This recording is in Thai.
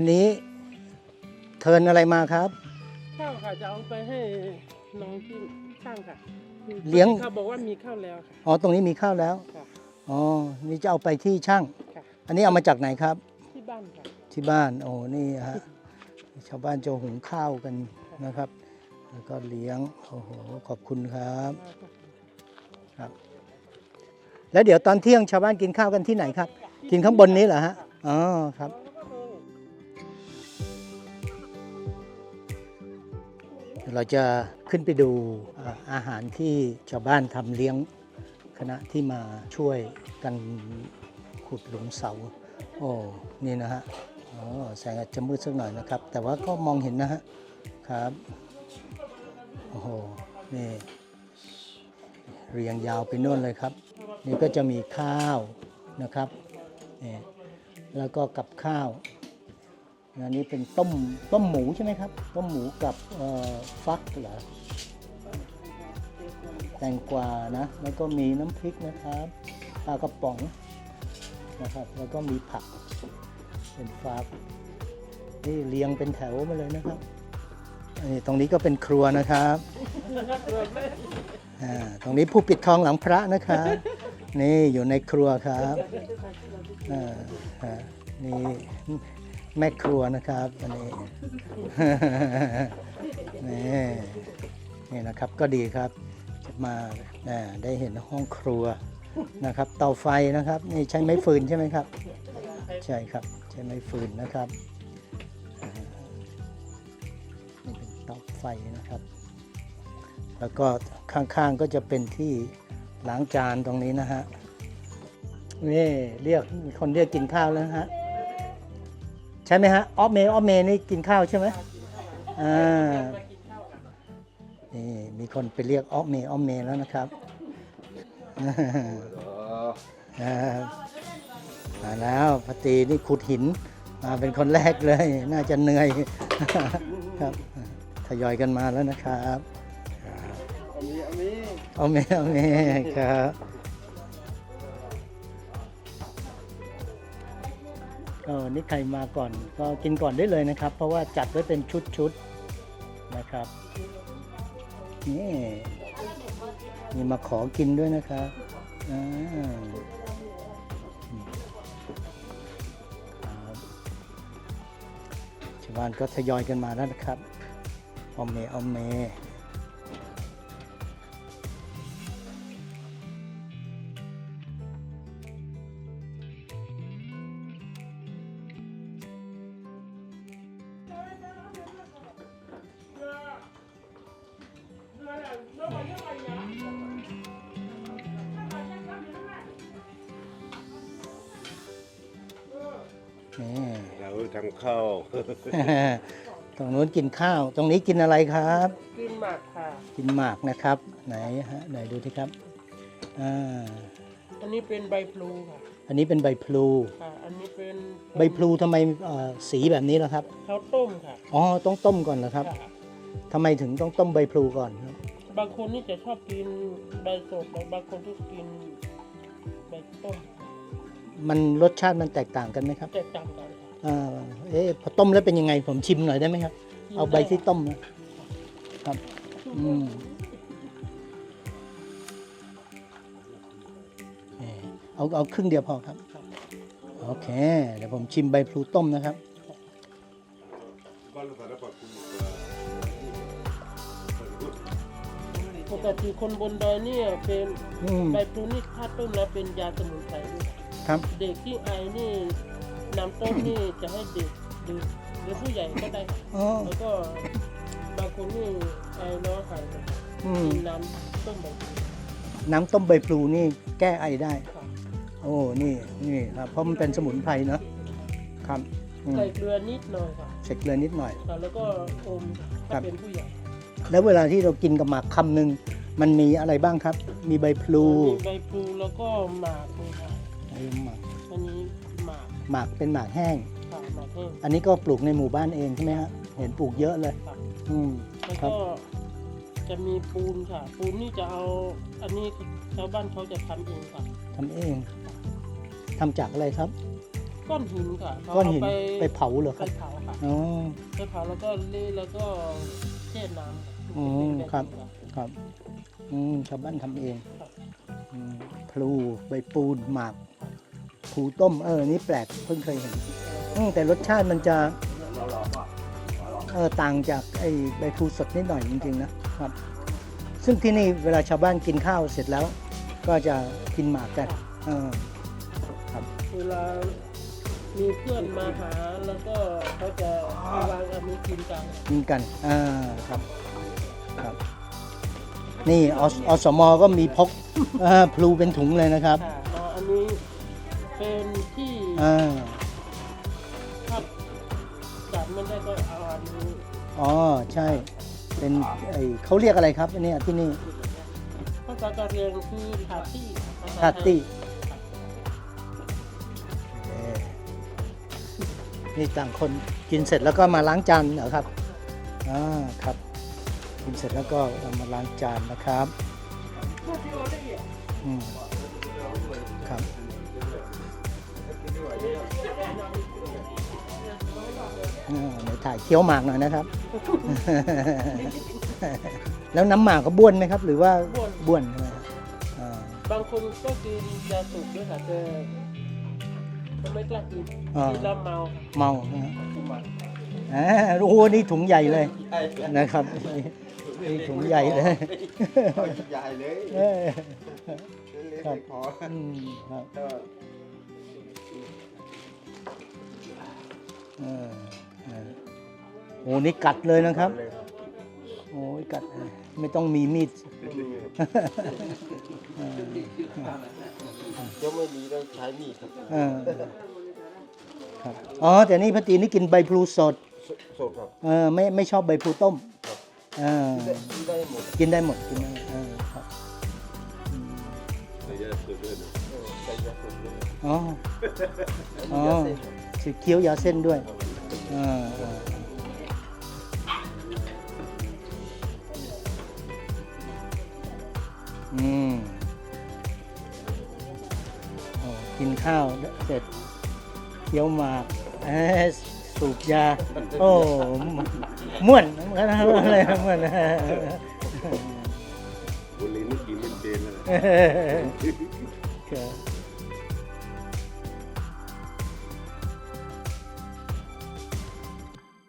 อันนี้เทิร์นอะไรมาครับ ข้าวค่ะจะเอาไปให้น้องที่ช่างค่ะเลี้ยง เขาบอกว่ามีข้าวแล้วค่ะ อ๋อตรงนี้มีข้าวแล้วค่ะ อ๋อนี่จะเอาไปที่ช่าง ค่ะ อันนี้เอามาจากไหนครับ ที่บ้านค่ะ ที่บ้านโอ้นี่ฮะชาวบ้านจะหุงข้าวกันนะครับ แล้วก็เลี้ยงโอ้โหขอบคุณครับครับแล้วเดี๋ยวตอนเที่ยงชาวบ้านกินข้าวกันที่ไหนครับ กินข้างบนนี้เหรอฮะอ๋อครับ เราจะขึ้นไปดูเอ่ออาหารที่ชาวบ้านทำเลี้ยงคณะที่มาช่วยกันขุดหลุมเสา โอ้ นี่นะฮะอ๋อแสงอาจจะมืดสักหน่อยนะครับ แต่ว่าก็มองเห็นนะฮะ ครับ โอ้โห นี่ เรียงยาวไปโน่นเลยครับ นี่ก็จะมีข้าวนะครับนี่แล้วก็กับข้าว อันนี้เป็นต้มต้มหมูใช่ไหมครับ ต้มหมูกับฟักเหรอแตงกวานะ แล้วก็มีน้ำพริกนะครับปลากระป๋องนะครับ แล้วก็มีผักเป็นฟักนี่เรียงเป็นแถวมาเลยนะครับนี่ตรงนี้ก็เป็นครัวนะครับอ่าตรงนี้ผู้ปิดทองหลังพระนะครับ นี่อยู่ในครัวครับอ่าอ่านี่ แม่ครัวนะครับ อันนี้ นี่นี่นะครับก็ดีครับ จะมาได้เห็นห้องครัวนะครับ เตาไฟนะครับ นี่ใช้ไม้ฟืนใช่ไหมครับ ใช่ครับ ใช้ไม้ฟืนนะครับนี่เป็นเตาไฟนะครับ แล้วก็ข้างๆก็จะเป็นที่ล้างจานตรงนี้นะฮะนี่เรียกคนเรียกกินข้าวแล้วฮะ ใช่ไหมฮะออฟเมย์ออฟเมย์นี่กินข้าวใช่ไหมอ่านี่มีคนไปเรียกออฟเมย์ออฟเมย์แล้วนะครับอ่ามาแล้วพอตีนี่ขุดหินมาเป็นคนแรกเลย น่าจะเหนื่อยครับทยอยกันมาแล้วนะครับเอาเมเอาเมครับ ก็นี่ใครมาก่อนก็กินก่อนได้เลยนะครับ เพราะว่าจัดไว้เป็นชุดๆนะครับนี่มีมาขอกินด้วยนะครับอ่าชาวบ้านก็ทยอยกันมาแล้วนะครับอมเมออมเม นี่เราทำข้าวตรงนู้นกินข้าว ตรงนี้กินอะไรครับ กินหมักค่ะ กินหมากนะครับ ไหนฮะไหนดูที่ครับอ่าอันนี้เป็นใบพลูค่ะ อันนี้เป็นใบพลูค่ะ อันนี้เป็นใบพลูทำไมเอ่อสีแบบนี้ล่ะครับข้าวต้มค่ะอ๋อต้องต้มก่อนนะครับค่ะทำไมถึงต้องต้มใบพลูก่อนครับบางคนนี่จะชอบกินใบสดแต่บางคนที่กินใบต้ม มันรสชาติมันแตกต่างกันไหมครับแตกต่างกันค่ะอ่าเอ๊ะพอต้มแล้วเป็นยังไงผมชิมหน่อยได้ไหมครับ เอาใบที่ต้มนะครับอืมเอ่อเอาเอาครึ่งเดียวพอครับ โอเค เดี๋ยวผมชิมใบพลูต้มนะครับปกติคนบนดอยเนี่ยเป็นอืมใบพลูนี่ถ้าต้มแล้วเป็นยาสมุนไพรด้วย ครับ เด็กที่ไอนี่น้ำต้มนี่จะให้เด็กดื่มหรือผู้ใหญ่ก็ได้ค่ะอ๋อ แล้วก็บางคนนี่ไอร้อนหายอืม กินน้ำต้มใบพลูน้ำต้มใบพลูนี่แก้ไอได้ค่ะโอ้ นี่ นี่ครับ เพราะมันเป็นสมุนไพรเนอะครับอืมใส่เกลือนิดหน่อยค่ะใส่เกลือนิดหน่อยค่ะแล้วก็อมครัถ้าบ เป็นผู้ใหญ่แล้วเวลาที่เรากินกับหมากคำหนึ่งมันมีอะไรบ้างครับ มีใบพลู มีใบพลูแล้วก็หมากนี่ค่ะ ไอ้หมากอันนี้หมากหมากเป็นหมากแห้ง ค่ะหมากแห้ง อันนี้ก็ปลูกในหมู่บ้านเองใช่ไหมฮะเห็นปลูกเยอะเลยค่ะอืม แล้วครับ ก็จะมีปูนค่ะ ปูนนี่จะเอา อันนี้ชาวบ้านเขาจะทำเองค่ะ ทำเองทำจากอะไรครับ ก้อนหินค่ะเขาก้อนหินเาไปเผาเหรอคไปรับเผาค่ะอ๋อ ไปเผาแล้วก็เละแล้วก็เทน้ำอืมครับะครับอืมชาวบ้านทำเองอืมพลูใบปูนหมาก ผูต้ม เออ นี่แปลกเพิ่งเคยเห็นอืมแต่รสชาติมันจะ เออ ต่างจากไอ้ใบพลูสดนิดหน่อยจริงๆนะครับ ซึ่งที่นี่เวลาชาวบ้านกินข้าวเสร็จแล้ว ก็จะกินหมากกันเออเวลามีเพื่อนมาหาแล้วก็เขาจะวางอันนี้กินกันกินกันอ่าครับครับ นี่อสอสมก็มีพกเอ่อพลูเป็นถุงเลยนะครับค่ะอ่าอันนี้ เป็นที่อ่าถ้าจับไม่ได้ก็เอาอันนี้อ๋อใช่ เป็นไอเขาเรียกอะไรครับอันเนี้ยที่นี่ภาษากะเหรียงคือทาตี้ภษทาตี้ไทยเอ่อนี่ต่างคนกินเสร็จแล้วก็มาล้างจานเหรอครับอ่าครับ กินเสร็จแล้วก็เอามาล้างจานนะครับอืมครับ อ่าเดี๋ยวถ่ายเคี้ยวหมากหน่อยนะครับ แล้วน้ำหมากก็บ้วนไหมครับ หรือว่าบ้วนบ้วนใช่ไหมครับอ่าบางคนก็กินยาสูบด้วยค่ะแต่เขาไม่กล้ากินอ่ากินแล้วเมาค่ะเมานะฮะอ่าโอ้โหนี่ถุงใหญ่เลยนะครับนี่ถุงใหญ่เลย ใหญ่เลย เออเล็ก ครับไม่พออืมครับก็เออเออโอ้นี่กัดเลยนะครับ เลยครับโอ้ยกัดเลยไม่ต้องมีมีดเออก็ไม่มีต้องใช้มีดครับเออครับอ๋อแต่นี่พอตีนี่กินใบพลูสดสสดครับ เออไม่ไม่ชอบใบพลูต้มเออได้ได้หมดกินได้หมดกินได้หมดเออครับอืม เออใส่ยาสูบด้วยอ๋ออันนี้ยาเส้นครับสิเคี้ยวยาเส้นด้วยอ่าอ่าอืมโอ้กินข้าวเสร็จเคี้ยวหมากเอ้ยสูบยา โอ้ม่วนอะไรม่วน บุ